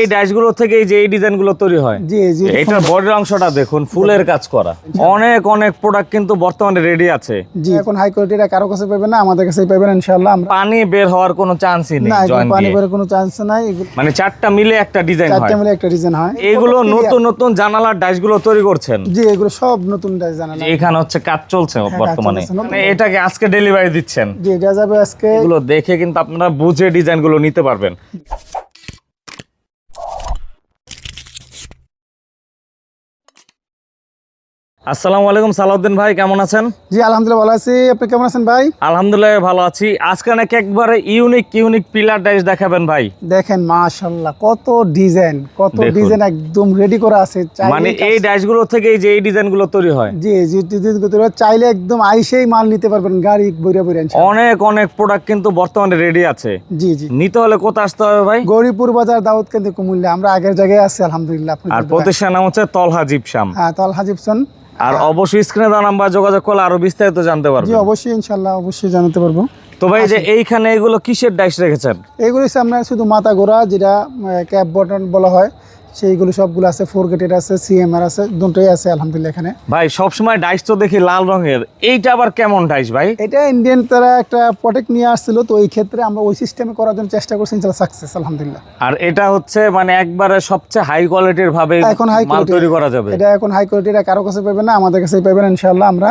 এই ডাইসগুলো থেকে যে এই ডিজাইনগুলো তৈরি হয়। জি জি এটার বডির অংশটা দেখুন ফুলের কাজ করা। অনেক অনেক প্রোডাক্ট কিন্তু বর্তমানে রেডি আছে। জি এখন হাই কোয়ালিটিটা কারও কাছে পাবেন না আমাদের কাছেই পাবেন ইনশাআল্লাহ। আমরা পানি বের হওয়ার কোনো চান্সই নেই না এগুলো পানি বেরোর কোনো চান্স নাই। মানে চারটা মিলে একটা ডিজাইন হয়। চারটে মিলে একটা ডিজাইন হয়। এগুলো নতুন নতুন জানালার ডাইসগুলো তৈরি করছেন। জি এগুলো সব নতুন ডিজাইন জানা না এখানে হচ্ছে কাজ চলছে বর্তমানে। মানে এটাকে আজকে ডেলিভারি দিচ্ছেন। জি এটা যাবে আজকে এগুলো দেখে কিন্তু আপনারা বুঝে ডিজাইনগুলো নিতে পারবেন। আসসালামু আলাইকুম সালাউদ্দিন ভাই কেমন আছেন? জি আলহামদুলিল্লাহ ভালো আছি। আপনি কেমন আছেন ভাই? আলহামদুলিল্লাহ ভালো আছি। আজকে নাকি একবারে ইউনিক ইউনিক পিলার ডাইস দেখাবেন ভাই। দেখেন মাশাআল্লাহ কত ডিজাইন কত ডিজাইন একদম রেডি করা আছে। মানে এই ডাইসগুলো থেকে যে এই ডিজাইনগুলো তৈরি হয়। জি জি ডিজাইন করতে পারবেন। চাইলে একদম আইসেই মাল নিতে পারবেন গাড়ি বইরা বইরা অনেক অনেক প্রোডাক্ট কিন্তু বর্তমানে রেডি আছে। জি জি। নিতে হলে কোথায় আসতে হবে ভাই? গৌরীপুর বাজার দাউদ কেন্দ্র কুমিল্লা। আমরা আগের জায়গায় আছি আলহামদুলিল্লাহ আর প্রতিষ্ঠান নাম হচ্ছে তলহা জিপসাম। হ্যাঁ তাল হাজিবসন আর অবশ্যই স্ক্রিনে দেওয়া নাম্বার যোগাযোগ করলে আরও বিস্তারিত জানতে জি অবশ্যই ইনশাল্লাহ অবশ্যই জানাতে পারব। তো ভাই যে এইখানে এগুলো কিসের ডাইস রেখেছেন? এগুলো হচ্ছে আপনার শুধু মাথা গোড়া যেটা ক্যাপ বটন বলা হয়। সেইগুলো সবগুলো আছে ফোর গেটের আছে সিএমআর আছে দুটোই আছে আলহামদুলিল্লাহ এখানে। ভাই সবসময় ডাইস তো দেখি লাল রঙের। এইটা আবার কেমন ডাইস ভাই? এটা ইন্ডিয়ান তারা একটা প্রোটেক্ট নিয়ে আসছিল তো এই ক্ষেত্রে আমরা ওই সিস্টেমে করার জন্য চেষ্টা করছি ইনশাল্লাহ সাকসেস আলহামদুলিল্লাহ। আর এটা হচ্ছে মানে একবারে সবচেয়ে হাই কোয়ালিটির ভাবে এখন হাই মাল তৈরি করা যাবে। এটা এখন হাই কোয়ালিটিটা কারও কাছে পাবেন না আমাদের কাছেই পাবেন ইনশাল্লাহ আমরা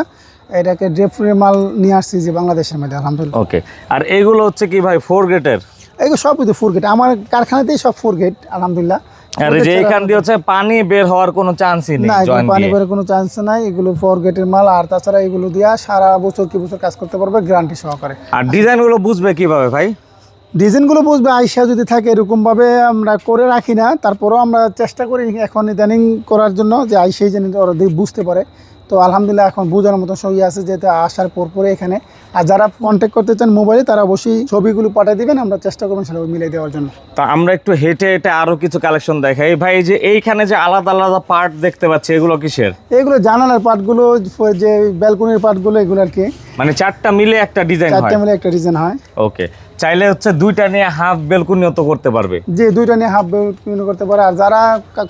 এটাকে ড্রেফ্রি মাল নিয়ে আসছি যে বাংলাদেশের মধ্যে আলহামদুলিল্লাহ। ওকে আর এগুলো হচ্ছে কি ভাই ফোর গেটের এগুলো সব কিন্তু ফোর গেট আমার কারখানাতেই সব ফোর গেট আলহামদুলিল্লাহ। আর যে এইখান দিয়ে হচ্ছে পানি বের হওয়ার কোনো চান্সই নেই পানি বেরোর কোনো চান্স নাই এগুলো ফোর গেটের মাল আর তাছাড়া এগুলো দিয়া সারা বছর কি বছর কাজ করতে পারবে গ্যারান্টি সহকারে। আর ডিজাইনগুলো বুঝবে কীভাবে ভাই? ডিজাইনগুলো বুঝবে আইসা যদি থাকে এরকমভাবে আমরা করে রাখি না তারপরেও আমরা চেষ্টা করি এখন ইদানিং করার জন্য যে আইসাই যেন ওরা বুঝতে পারে। তো আলহামদুলিল্লাহ এখন বোঝানোর মতো সই আছে যেহেতু আসার পর পরে এখানে আর যারা কন্ট্যাক্ট করতে চান মোবাইলে তারা অবশ্যই ছবিগুলো পাঠিয়ে দিবেন আমরা চেষ্টা করবেন সেটা মিলিয়ে দেওয়ার জন্য। তা আমরা একটু হেঁটে হেঁটে আরও কিছু কালেকশন দেখাই। ভাই যে এইখানে যে আলাদা আলাদা পার্ট দেখতে পাচ্ছি এগুলো কিসের? এগুলো জানালার পার্টগুলো যে ব্যালকনির পার্টগুলো এগুলো আর কি। মানে চারটা মিলে একটা ডিজাইন হয়। চারটে মিলে একটা ডিজাইন হয়। ওকে চাইলে হচ্ছে দুইটা নিয়ে হাফ বেলকুনিও তো করতে পারবে। যে দুইটা নিয়ে হাফ বিভিন্ন করতে পারে। আর যারা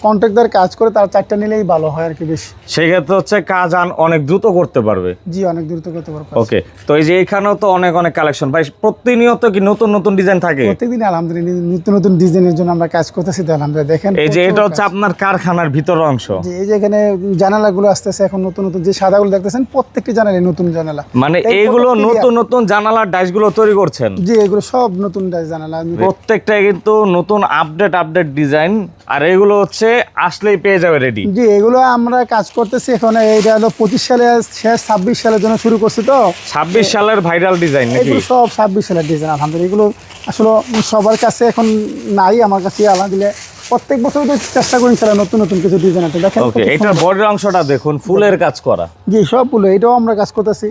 কন্ট্রাক্টর কাজ করে তারা চারটা নিলেই ভালো হয় আর কি বেশি। সেক্ষেত্রে হচ্ছে কাজ অনেক দ্রুত করতে পারবে। জি অনেক দ্রুত করতে পারব। ওকে তো এই যে এইখানেও তো অনেক অনেক কালেকশন ভাই প্রতিনিয়ত কি নতুন নতুন ডিজাইন থাকে? প্রত্যেকদিন আলহামদুলিল্লাহ নতুন নতুন ডিজাইনের জন্য আমরা কাজ করতেছি আলহামদুলিল্লাহ। দেখেন এই যে এটা হচ্ছে আপনার কারখানার ভিতর অংশ। যে এই যে এখানে জানালাগুলো আসতেছে এখন নতুন নতুন যে সাদাগুলো দেখতেছেন প্রত্যেকটি জানালে নতুন জানালা। মানে এই এইগুলো নতুন নতুন জানালার ডাইসগুলো তৈরি করছেন। জি এগুলো সব নতুন ডাইস জানালা প্রত্যেকটাই কিন্তু নতুন আপডেট আপডেট ডিজাইন আর এগুলো হচ্ছে আসলেই পেয়ে যাবে রেডি জি এগুলো আমরা কাজ করতেছি এখন এইটা হলো পঁচিশ সালে শেষ ছাব্বিশ সালের জন্য শুরু করছি তো। ছাব্বিশ সালের ভাইরাল ডিজাইন নাকি? এগুলো সব ছাব্বিশ সালের ডিজাইন আলহামদুলিল্লাহ। এগুলো আসলে সবার কাছে এখন নাই আমার কাছে আলহামদুলিল্লাহ। প্রত্যেক বছর তো চেষ্টা করি ইনশাল্লাহ নতুন নতুন কিছু ডিজাইন আছে দেখেন এটার বডির অংশটা দেখুন ফুলের কাজ করা। জি সবগুলো এটাও আমরা কাজ করতেছি।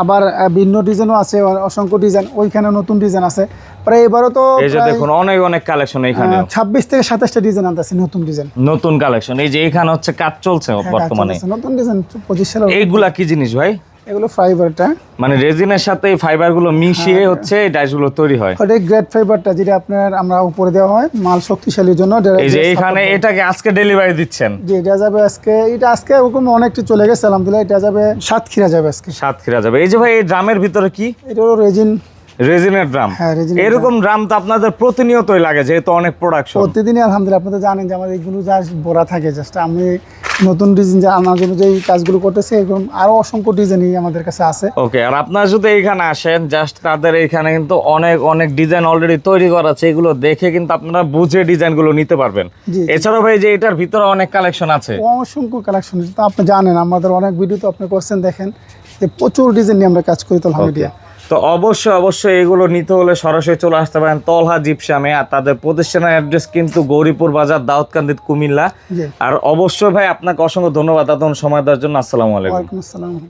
আবার ভিন্ন ডিজাইনও আছে অসংখ্য ডিজাইন ওইখানে নতুন ডিজাইন আছে। প্রায় এবারও তো এই যে দেখুন অনেক অনেক কালেকশন এখানে ছাব্বিশ থেকে সাতাশটা ডিজাইন আনতেছে নতুন ডিজাইন। নতুন কালেকশন এই যে এখানে হচ্ছে কাজ চলছে বর্তমানে। নতুন ডিজাইন পঁচিশ সালে এইগুলা কি জিনিস ভাই? এগুলো ফাইবারটা মানে রেজিনের সাথে এই ফাইবারগুলো মিশিয়ে হচ্ছে এই ডাইসগুলো তৈরি হয়। ওটা গ্রেড ফাইবারটা যেটা আপনার আমরা উপরে দেওয়া হয় মাল শক্তিশালীর জন্য এই যে এইখানে এটাকে আজকে ডেলিভারি দিচ্ছেন। যে এটা যাবে আজকে এটা আজকে ওরকম অনেকটা চলে গেছে আলহামদুলিল্লাহ এটা যাবে সাতক্ষীরা যাবে আজকে। সাতক্ষীরা যাবে। এই যে ভাই এই ড্রামের ভিতরে কি? এটা হলো রেজিন রেজিনের ড্রাম হ্যাঁ এরকম ড্রাম তো আপনাদের প্রতিনিয়তই লাগে যেহেতু অনেক প্রোডাকশন প্রতিদিনই আলহামদুলিল্লাহ আপনি তো জানেন যে আমার এগুলো যা ভরা থাকে জাস্ট আমি নতুন ডিজাইন যে আনার জন্য যে কাজগুলো করতেছি এরকম আরও অসংখ্য ডিজাইনই আমাদের কাছে আছে। ওকে আর আপনারা যদি এইখানে আসেন জাস্ট তাদের এইখানে কিন্তু অনেক অনেক ডিজাইন অলরেডি তৈরি করা আছে এগুলো দেখে কিন্তু আপনারা বুঝে ডিজাইনগুলো নিতে পারবেন। এছাড়াও ভাই যে এটার ভিতরে অনেক কালেকশন আছে। অসংখ্য কালেকশন তো আপনি জানেন আমাদের অনেক ভিডিও তো আপনি করছেন দেখেন যে প্রচুর ডিজাইন নিয়ে আমরা কাজ করি তো আলহামদুলিল্লাহ। তো অবশ্যই অবশ্যই এগুলো নিতে হলে সরাসরি চলে আসতে পারেন তলহা জিপসামে আর তাদের প্রতিষ্ঠানের অ্যাড্রেস কিন্তু গৌরীপুর বাজার দাউদকান্দিত কুমিল্লা। আর অবশ্যই ভাই আপনাকে অসংখ্য ধন্যবাদ এত সময় দেওয়ার জন্য। আসসালামু আলাইকুম। আসসালাম।